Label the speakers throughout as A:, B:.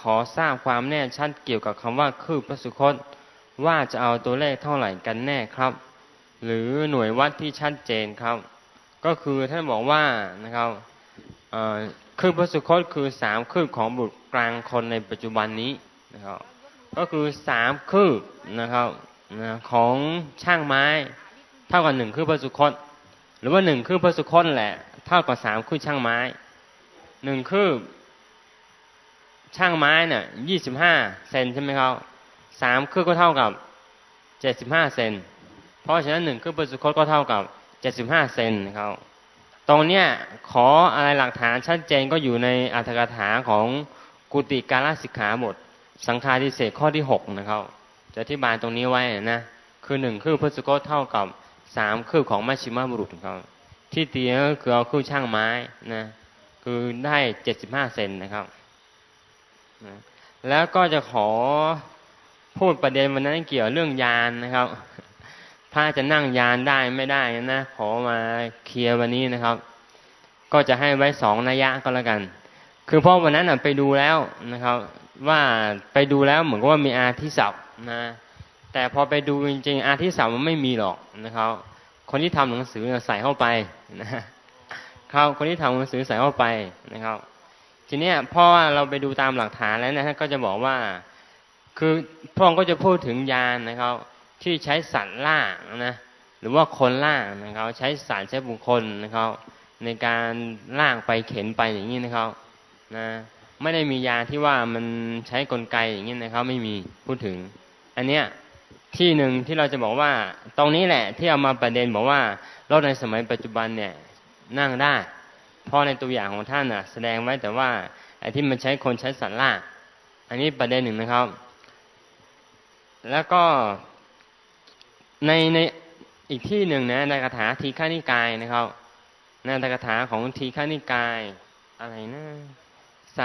A: ขอทราบความแน่ชัดเกี่ยวกับคำว่าคืบพระสุคต ว่าจะเอาตัวเลขเท่าไหร่กันแน่ครับ หรือหน่วยวัดที่ชัดเจนครับ ก็คือท่านบอกว่านะครับคืบพระสุคตคือสามคืบของบุตรกลางคนในปัจจุบันนี้นะครับก็คือสามคืบนะครับของช่างไม้เท่ากับหนึ่งคืบพระสุคต หรือว่าหนึ่งคืบพระสุคตแหละเท่ากับสามคืบช่างไม้หนึ่งคืบ ช่างไม้เนี่ยยี่สิบห้าเซนใช่ไหมครับสามคืบก็เท่ากับเจ็ดสิบห้าเซนเพราะฉะนั้นหนึ่งคืบพระสุคตก็เท่ากับเจ็ดสิบห้าเซนนะครับตรงเนี้ยขออะไรหลักฐานชัดเจนก็อยู่ในอัตถกถาของกุติการสิกขาบทสังฆาทิเศษข้อที่หกนะครับ จะอธิบายตรงนี้ไว้นะคือหนึ่งคืบพระสุคตเท่ากับสามคืบของมัชชิมาบุรุษครับ ที่ตีก็คือเอาคืบช่างไม้นะคือได้เจ็ดสิบห้าเซนนะครับ แล้วก็จะขอพูดประเด็นวันนั้นเกี่ยวเรื่องยานนะครับพระจะนั่งยานได้ไม่ได้นะขอมาเคลียร์วันนี้นะครับ ก็จะให้ไว้สองนัยยะก็แล้วกัน คือเพราะวันนั้นไปดูแล้วนะครับ ว่าไปดูแล้วเหมือนกับว่ามีอาทิศัพท์นะ แต่พอไปดูจริงๆอาทิศัพท์มันไม่มีหรอกนะครับ คนที่ทำหนังสือใส่เข้าไปนะครับคนที่ทำหนังสือใส่เข้าไปนะครับ ทีเนี้ยเพราะว่าเราไปดูตามหลักฐานแล้วนะฮะก็จะบอกว่า คือพระองค์ก็จะพูดถึงยานนะครับ ที่ใช้สัตว์ล่างนะหรือว่าคนล่างนะครับ ใช้สัตว์ใช้บุคคลนะครับ ในการล่างไปเข็นไปอย่างนี้นะครับนะไม่ได้มียาที่ว่ามันใช้กลไกอย่างนี้นะครับ ไม่มีพูดถึง อันเนี้ยที่หนึ่งที่เราจะบอกว่า ตรงนี้แหละที่เอามาประเด็นบอกว่ารถในสมัยปัจจุบันเนี่ยนั่งได้ เพราะในตัวอย่างของท่านน่ะ แสดงไว้แต่ว่าไอ้ที่มันใช้คนใช้สัตว์ล่าอันนี้ประเด็นหนึ่งนะครับ แล้วก็ในในอีกที่หนึ่งนะในคาถาทีฆานิกายนะครับในคาถาของทีฆานิกายอะไรนะส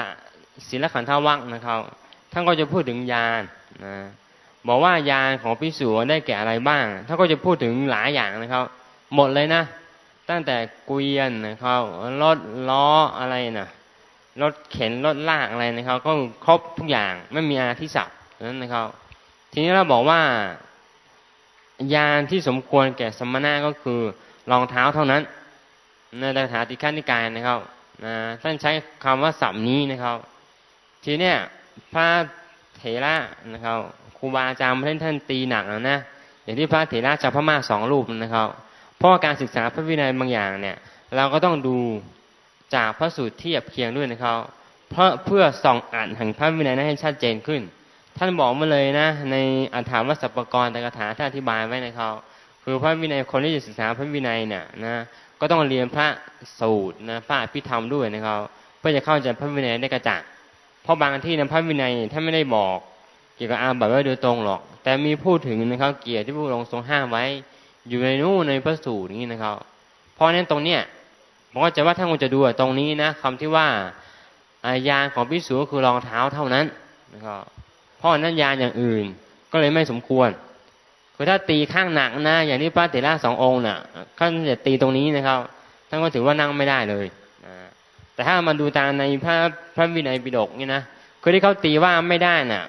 A: ศิลขันธวักนะครับท่านก็จะพูดถึงยานนะบอกว่ายานของพิสูจได้แก่อะไรบ้างท่านก็จะพูดถึงหลายอย่างนะครับ หมดเลยนะ ตั้งแต่เกวียนนะครับรถล้ออะไรนะรถเข็นรถลากอะไรนะครับ ก็ครบทุกอย่างไม่มีอาทิศัพท์นั้นนะครับ ทีนี้เราบอกว่ายานที่สมควรแก่สมณะก็คือรองเท้าเท่านั้นในตถาติฆานิกายนะครับนะท่านใช้คำว่าสับนี้นะครับ ทีเนี้ยพระเถระนะครับครูบาอาจารย์ท่านท่านตีหนักนะอย่างที่พระเถระจากพม่าสองรูปนะครับ ราะการศึกษาพระวินัยบางอย่างเนี่ย เราก็ต้องดูจากพระสูตรเทียบเคียงด้วยนะครับเพราะเพื่อส่องอ่านแห่งพระวินัยนั้นให้ชัดเจนขึ้น ท่านบอกมาเลยนะ ในอัฏฐาวัสปกรณ์ต่คาถาท่านอธิบายไว้นะครับคือพระวินัยคนที่จะศึกษาพระวินัยเนี่ยนะก็ต้องเรียนพระสูตรนะพระพิธรรมด้วยนะครับ เพื่อจะเข้าใจพระวินัยได้กระจ่างเพราะบางที่ในพระวินัยท่านไม่ได้บอกเกี่ยวกับอาบัติไว้โดยตรงหรอก แต่มีพูดถึงนะครับเกี่ยวที่พระองค์ทรงห้ามไว้ อยู่ในนู้นในพระสูตรนี้นะครับ เพราะนั้นตรงเนี้ยบอกว่าจะว่าท่านคงจะดูตรงนี้นะคำที่ว่ายานของพิสูจคือรองเท้าเท่านั้นนะครับเพราะนั้นยานอย่างอื่นก็เลยไม่สมควรคือถ้าตีข้างหนักนะ อย่างที่พระเถระสององค์น่ะท่านจะตีตรงนี้นะครับท่านก็ถือว่านั่งไม่ได้เลยนะแต่ถ้ามาดูตามในพระพระวินัยปิฎกนี่นะคือที่เขาตีว่าไม่ได้น่ะ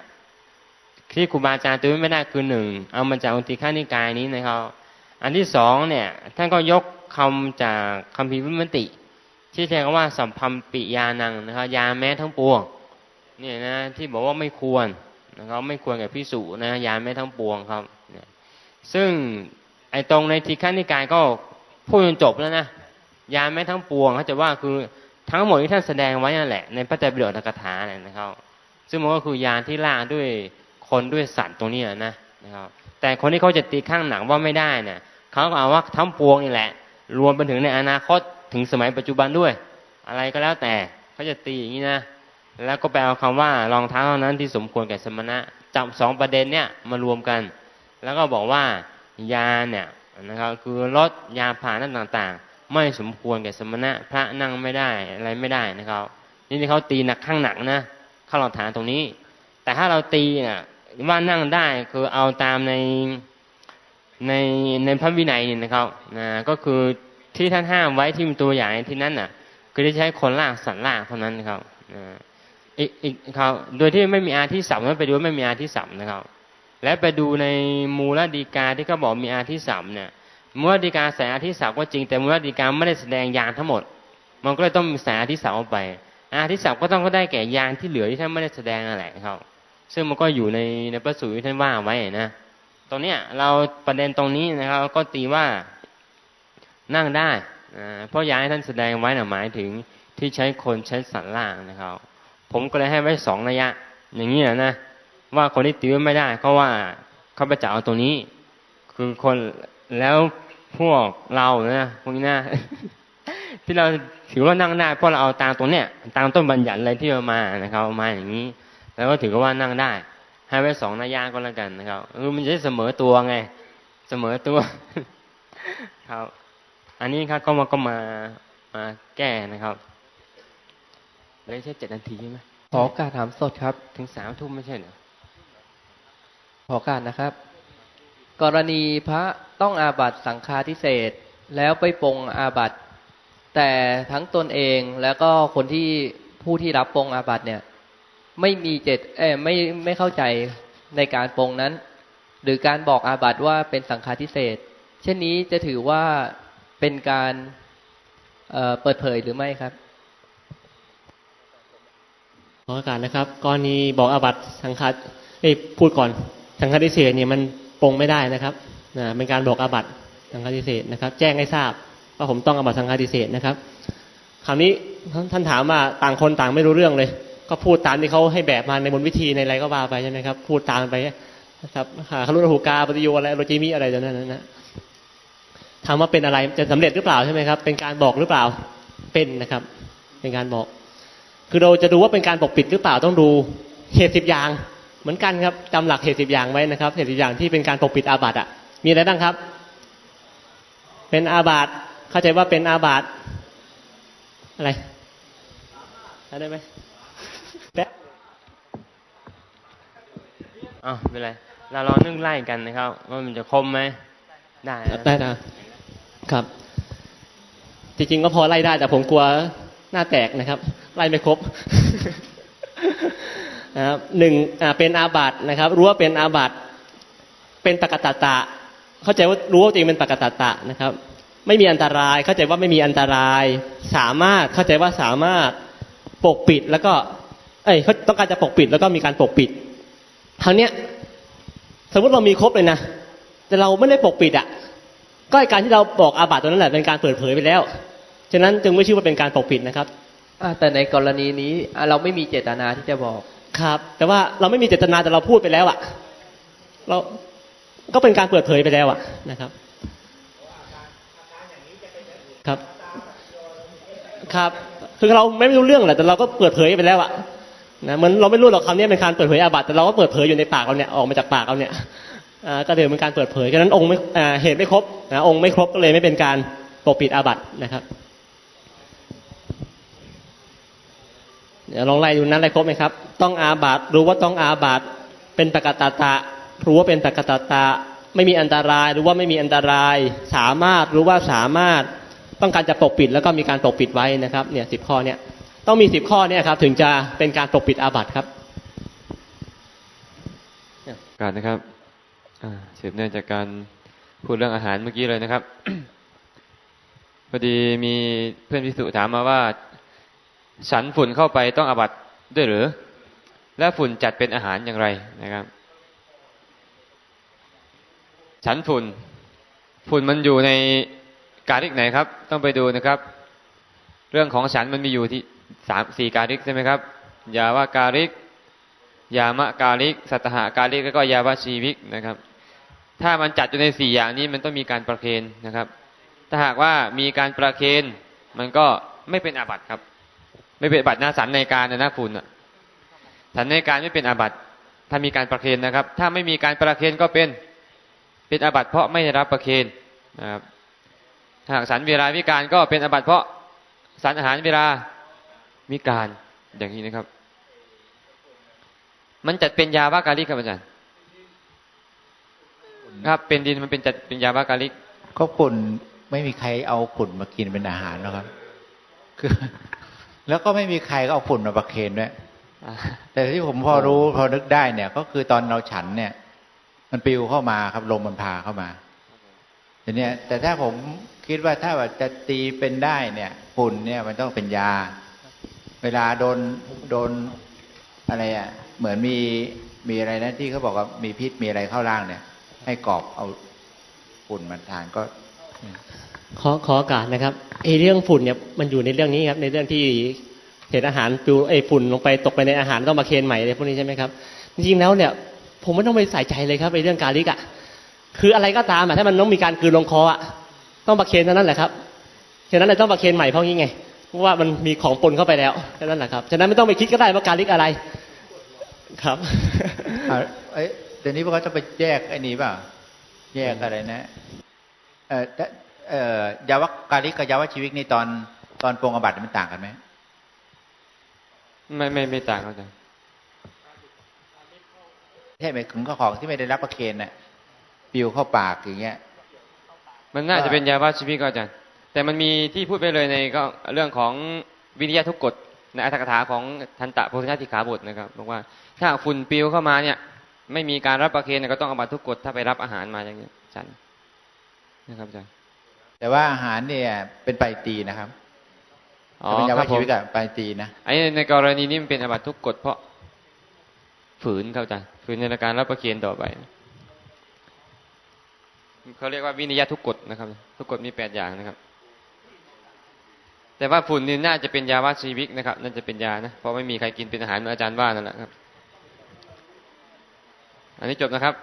A: ที่ครูบาอาจารย์ตีไม่ได้คือหนึ่งเอามาจากอุติฆานิกายนี้นะครับ อันที่สองเนี่ยท่านก็ยกคำจากคำพิวิมติ ที่แท้ว่าสัมพัมปิยานังนะครับยาแม้ทั้งปวงเนี่ยนะที่บอกว่าไม่ควรนะครับไม่ควรแก่พิสูจนะยาแม้ทั้งปวงครับซึ่งไอ้ตรงในทีฆานิกายก็พูดจนจบแล้วนะยาแม้ทั้งปวงเขาจะว่าคือทั้งหมดที่ท่านแสดงไว้นั่นแหละ ในพระไตรปิฎกกถาเนี่ยนะครับ ซึ่งมันก็คือยาที่ล่าด้วยคนด้วยสัตว์ตรงนี้นะนะครับแต่คนที่เขาจะตีข้างหนังว่าไม่ได้เนี่ย เขาก็เอาว่าทั้งปวงนี่แหละ รวมไปถึงในอนาคตถึงสมัยปัจจุบันด้วย อะไรก็แล้วแต่เขาจะตีอย่างนี้นะแล้วก็ไปเอาคำว่ารองเท้าเท่านั้นที่สมควรแก่สมณะจับสองประเด็นเนี่ยมารวมกัน แล้วก็บอกว่ายาเนี่ยนะครับคือรถยาผ่านั่นต่างๆ ไม่สมควรแก่สมณะพระนั่งไม่ได้อะไรไม่ได้นะครับ นี่ที่เขาตีหนักข้างหนักนะข้าหลักฐานตรงนี้ แต่ถ้าเราตีเนี่ยว่านั่งได้คือเอาตามใน ในในพระวินัยนี่นะครับนะก็คือที่ท่านห้ามไว้ที่มีตัวอย่างที่นั้นน่ะ คือได้ใช้คนล่ากสัตว์ลากเท่านั้นนะครับนะอีกอีกครับโดยที่ไม่มีอาที่สัมไปดูไม่มีอาที่สัมนะครับ และไปดูในมูลดีกาที่เขาบอกมีอาที่สัมเนี่ยมูลดีกาใส่อาที่สัมก็จริงแต่มูลดีกาไม่ได้แสดงยางทั้งหมด มันก็เลยต้องใส่อาที่สัมออกไป อาที่สัมก็ต้องก็ได้แก่ยางที่เหลือที่ท่านไม่ได้แสดงนั่นะครับ ซึ่งมันก็อยู่ในในพระสูตรที่ท่านว่าไว้นะ ตรงเนี้ยเราประเด็นตรงนี้นะครับ ก็ตีว่านั่งได้เพราะยางที่ท่านแสดงไว้นะหมายถึงที่ใช้คนใช้สันล่างนะครับ ผมก็เลยให้ไว้สองระยะ อย่างนี้นะว่าคนที่ตีไว้ไม่ได้เพราะว่าเขาไปจับเอาตรงนี้ คือคนแล้วพวกเรานะพวกนี้นะที่เราถือว่านั่งได้เพราะเราเอาตามตรงเนี้ยตามต้นบัญญัติอะไรที่เอามานะครับมาอย่างนี้ แล้วก็ถือว่านั่งได้ ให้ไว้สองระยะก็แล้วกันนะครับเออมันจะได้เสมอตัวไง เสมอตัวครับ อันนี้ครับก็มาก็มามาแก้นะครับเลยแค่เจ็ดนาทีใช่ไหม
B: ขอโอกาสถามสดครับ
A: ถึงสามทุ่มไม่ใช่เหรอ
B: ขอโอกาสนะครับ กรณีพระต้องอาบัตสังฆาทิเศษแล้วไปปรงอาบัตแต่ทั้งตนเองแล้วก็คนที่ผู้ที่รับปรงอาบัตเนี่ย ไม่มีเจตเอไม่ไม่เข้าใจในการปรงนั้น หรือการบอกอาบัตว่าเป็นสังฆาทิเศษเช่นนี้จะถือว่าเป็นการเเปิดเผยหรือไม่ครับ
C: ขอโอกาสนะครับกรณีบอกอาบัตสังฆาเอ้พูดก่อนสังฆาทิเศษเนี่ยมันปรงไม่ได้นะครับนะเป็นการบอกอาบัตสังฆาทิเศษนะครับ แจ้งให้ทราบว่าผมต้องอาบัตสังฆาทิเศษนะครับคราวนี้ท่านท่านถามว่าต่างคนต่างไม่รู้เรื่องเลย ก็พูดตามที่เขาให้แบบมาในบนวิธีในอะไรก็ว่าไปใช่ไหมครับ พูดตามไปนะครับคารุณหูกาปฏิโยอะไรโรจิมิอะไรต่างๆนั้นนะถามว่าเป็นอะไรจะสำเร็จหรือเปล่าใช่ไหมครับ เป็นการบอกหรือเปล่าเป็นนะครับ เป็นการบอก คือเราจะดูว่าเป็นการปกปิดหรือเปล่าต้องดูเหตุสิบอย่างเหมือนกันครับจำหลักเหตุสิบอย่างไว้นะครับ เหตุสิบอย่างที่เป็นการปกปิดอาบัติอะ มีอะไรบ้างครับ เป็นอาบัติเข้าใจว่าเป็นอาบัติอะไรได้ไหมแป๊ะ
A: อ้าวไม่เป็นไรเราลองนึ่งไล่กันนะครับ ว่ามันจะคมไหมได้
C: ได้นะครับ จริงๆก็พอไล่ได้ แต่ผมกลัวหน้าแตกนะครับ ไล่ไม่ครบนะครับหนึ่งอ่าเป็นอาบัตนะครับ รู้ว่าเป็นอาบัตเป็นปกตตะ เข้าใจว่ารู้ว่าตัวเองเป็นปกตตะนะครับ ไม่มีอันตราย เข้าใจว่าไม่มีอันตราย สามารถเข้าใจว่าสามารถปกปิดแล้วก็ เอ้ยเขาต้องการจะปกปิดแล้วก็มีการปกปิด คราวเนี้ยสมมติเรามีครบเลยนะแต่เราไม่ได้ปกปิดอะก็ไอ้การที่เราบอกอาบัติตัวนั้นแหละเป็นการเปิดเผยไปแล้วฉะนั้นจึงไม่ชื่อว่าเป็นการปกปิดนะครับ
B: อ่าแต่ในกรณีนี้อ่าเราไม่มีเจตนาที่จะบอก
C: ครับ แต่ว่าเราไม่มีเจตนาแต่เราพูดไปแล้วอะ เราก็เป็นการเปิดเผยไปแล้วอะนะครับ ครับ ครับ คือเราไม่รู้เรื่องแหละแต่เราก็เปิดเผยไปแล้วอะ นะเหมือนเราไม่รู้หรอกคำนี้เป็นการเปิดเผยอาบัติแต่เราก็เปิดเผยอยู่ในปากเราเนี่ยออกมาจากปากเราเนี่ยก็เดี๋ยวเป็นการเปิดเผยฉะนั้นองค์ไม่เหตุไม่ครบนะองค์ไม่ครบก็เลยไม่เป็นการปกปิดอาบัตินะครับเดี๋ยวลองไล่ดูนั้นไล่ครบไหมครับ ต้องอาบัตรู้ว่าต้องอาบัตเป็นปกตตะรู้ว่าเป็นปกตตะไม่มีอันตรายรู้ว่าไม่มีอันตราย สามารถรู้ว่าสามารถต้องการจะปกปิดแล้วก็มีการปกปิดไว้นะครับเนี่ยสิบข้อเนี่ย ต้องมีสิบข้อเนี่ยครับ ถึงจะเป็นการปกปิดอาบัตครับ
D: การนะครับอ่าสืบเนื่องจากการพูดเรื่องอาหารเมื่อกี้เลยนะครับพอดีมีเพื่อนพิสุถามมาว่า ฉันฝุ่นเข้าไปต้องอาบัตด้วยหรือ และฝุ่นจัดเป็นอาหารอย่างไรนะครับ ฉันฝุ่น ฝุ่นมันอยู่ในการิกไหนครับ ต้องไปดูนะครับ เรื่องของฉันมันมีอยู่ที่ สามสี่การิกใช่ไหมครับยาว่าการิก ยามะกาลิก สัตหากาลิกแล้วก็ยาวาชีวิกนะครับ ถ้ามันจัดอยู่ในสี่อย่างนี้มันต้องมีการประเคนนะครับ ถ้าหากว่ามีการประเคนมันก็ไม่เป็นอาบัติครับ ไม่เป็นอาบัติหน้าสันในการนะนะฝุ่นอะสันในการไม่เป็นอาบัติถ้ามีการประเคนนะครับ ถ้าไม่มีการประเคนก็เป็นเป็นอาบัติเพราะไม่ได้รับประเคนนะครับถ้าหากสันเวลาวิการก็เป็นอาบัติเพราะสันอาหารเวลา วิการอย่างนี้นะครับ มันจัดเป็นยาบากาลิกครับอาจารย์ครับ เป็นดินมันเป็นจัดเป็นยาบากาลิก
E: ก็ฝุ่นไม่มีใครเอาฝุ่นมากินเป็นอาหารหรอกครับ คือ แล้วก็ไม่มีใครก็เอาฝุ่นมาประเคนด้วยแต่ที่ผมพอรู้พอนึกได้เนี่ย ก็คือตอนเราฉันเนี่ย มันปิวเข้ามาครับลมมันพาเข้ามาทีเนี้ยแต่ถ้าผมคิดว่าถ้าว่าจะตีเป็นได้เนี่ยฝุ่นเนี่ยมันต้องเป็นยา เวลาโดนโดนอะไรอะ เหมือนมีมีอะไรนะที่เขาบอกว่ามีพิษมีอะไรเข้าร่างเนี่ย ให้กรอบเอาฝุ่นมันทานก็
C: ขอขอโอกาสนะครับไอ้เรื่องฝุ่นเนี่ยมันอยู่ในเรื่องนี้ครับ ในเรื่องที่เห็นอาหารปิวไอ้ฝุ่นลงไปตกไปในอาหารต้องมาเคนใหม่อะไรพวกนี้ใช่ไหมครับจริงๆแล้วเนี่ย ผมไม่ต้องไปใส่ใจเลยครับไอ้เรื่องการลิกอะคืออะไรก็ตามอะถ้ามันต้องมีการกลืนลงคออะต้องมาเคนเท่านั้นแหละครับฉะนั้นเลยต้องมาเคนใหม่เพราะงี้ไง ว่ามันมีของปนเข้าไปแล้วแค่นั้นแหละครับ ฉะนั้นไม่ต้องไปคิดก็ได้ว่าการลิกอะไรครับ
E: อะเอ้ยเดี๋ยวนี้พวกเขาจะไปแยกไอ้นี้เปล่าแยกอะไรนะเอ่อถ้าเอ่อยาวการิกกับยาวชีวิตนี่ตอนตอนปรงอบัติมันต่างกันไหม
D: ไม่ไม่ไม่ต่างครับอาจารย์
E: ใช่ไหมถึงข้อของที่ไม่ได้รับประเคนน่ะปลิวเข้าปากอย่างเงี้ย
D: มันน่าจะเป็นยาบ้าชีวิตก็อาจารย์ แต่มันมีที่พูดไปเลยในก็เรื่องของวิทยาทุกกฎในอัตถกถาของทันตะโพธินาติขาบทนะครับบอกว่าถ้าฝุ่นปลิวเข้ามาเนี่ย ไม่มีการรับประเคนเนี่ยก็ต้องอาบัตทุกกฎถ้าไปรับอาหารมาอย่างนี้อาจารย์นะครับอาจารย์
E: แต่ว่าอาหารเนี่ยเป็นไปตีนะครับ
D: อ๋อ
E: ถ้าเป็นยา
D: ครั
E: ว
D: บผ
E: ชี
D: ม
E: วิตกับไปตีนะ
D: ไอ้ในกรณีนี้มันเป็นอาบัตทุกกฎเพราะฝืนครับอาจารย์ฝืนในการรับประเคนต่อไปเขาเรียกว่าวินิยทุกกฎนะครับ ทุกกฎมีแปดอย่างนะครับ แต่ว่าฝุ่นนี่น่าจะเป็นยาวัชีวิกนะครับน่าจะเป็นยานะเพราะไม่มีใครกินเป็นอาหารเหมือนอาจารย์ว่านั่นแหละครับ อันนี้จบนะครับ